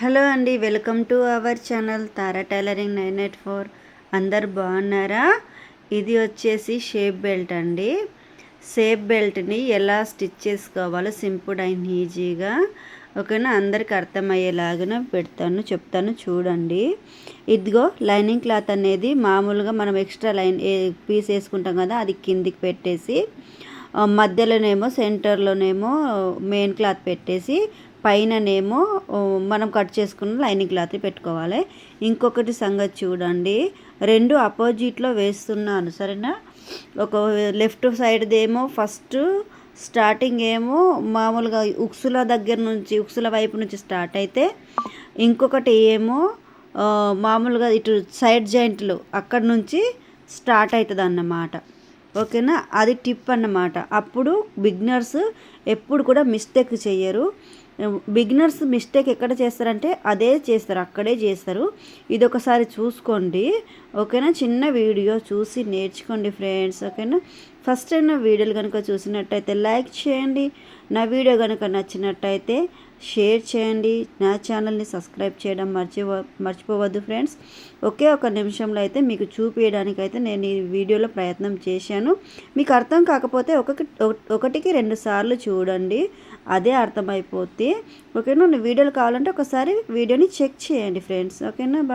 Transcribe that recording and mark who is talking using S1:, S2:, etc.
S1: Hello అండి welcome to our channel Tara tailoring nine eight four. అందరు బాగున్నారా? ఇది వచ్చేసి షేప్ బెల్ట్ అండి. షేప్ బెల్ట్ని ఎలా స్టిచ్ చేసుకోవాలో సింపుల్ అండ్ ఈజీగా ఓకేనా? అందరికి అర్థమయ్యేలాగా పెడతాను చెప్తాను చూడండి. ఇదిగో లైనింగ్ క్లాత్ అనేది మామూలుగా మనం ఎక్స్ట్రా లైన్ పీస్ వేసుకుంటాం కదా అది కిందికి పెట్టేసి మధ్యలోనేమో సెంటర్లోనేమో మెయిన్ క్లాత్ పెట్టేసి పైననేమో మనం కట్ చేసుకున్న లైనింగ్ క్లాత్ పెట్టుకోవాలి. ఇంకొకటి సంగతి చూడండి. రెండు అపోజిట్లో వేస్తున్నాను సరేనా? ఒక లెఫ్ట్ సైడ్దేమో ఫస్ట్ స్టార్టింగ్ ఏమో మామూలుగా ఉక్సుల దగ్గర నుంచి ఉక్సుల వైపు నుంచి స్టార్ట్ అయితే ఇంకొకటి ఏమో మామూలుగా ఇటు సైడ్ జాయింట్లు అక్కడ నుంచి స్టార్ట్ అవుతుంది అన్నమాట ఓకేనా? అది టిప్ అన్నమాట. అప్పుడు బిగ్నర్స్ ఎప్పుడు కూడా మిస్టేక్ చేయరు బిగినర్స్ మిస్టేక్ ఎక్కడ చేస్తారంటే అదే చేస్తారు అక్కడే చేస్తారు. ఇది ఒకసారి చూసుకోండి. ఓకేనా? చిన్న వీడియో చూసి నేర్చుకోండి ఫ్రెండ్స్. ఓకేనా? ఫస్ట్ టైం నా వీడియోలు కనుక చూసినట్టయితే లైక్ చేయండి. నా వీడియో కనుక నచ్చినట్టయితే షేర్ చేయండి. నా ఛానల్ని సబ్స్క్రైబ్ చేయడం మర్చి మర్చిపోవద్దు ఫ్రెండ్స్. ఒకే ఒక నిమిషంలో అయితే మీకు చూపించడానికి అయితే నేను ఈ వీడియోలో ప్రయత్నం చేశాను. మీకు అర్థం కాకపోతే ఒకటి ఒకటికి రెండు సార్లు చూడండి. అదే అర్థమైపోతే ఓకేనా? వీడియోలు కావాలంటే ఒకసారి వీడియోని చెక్ చేయండి ఫ్రెండ్స్. ఓకేనా? బాయ్.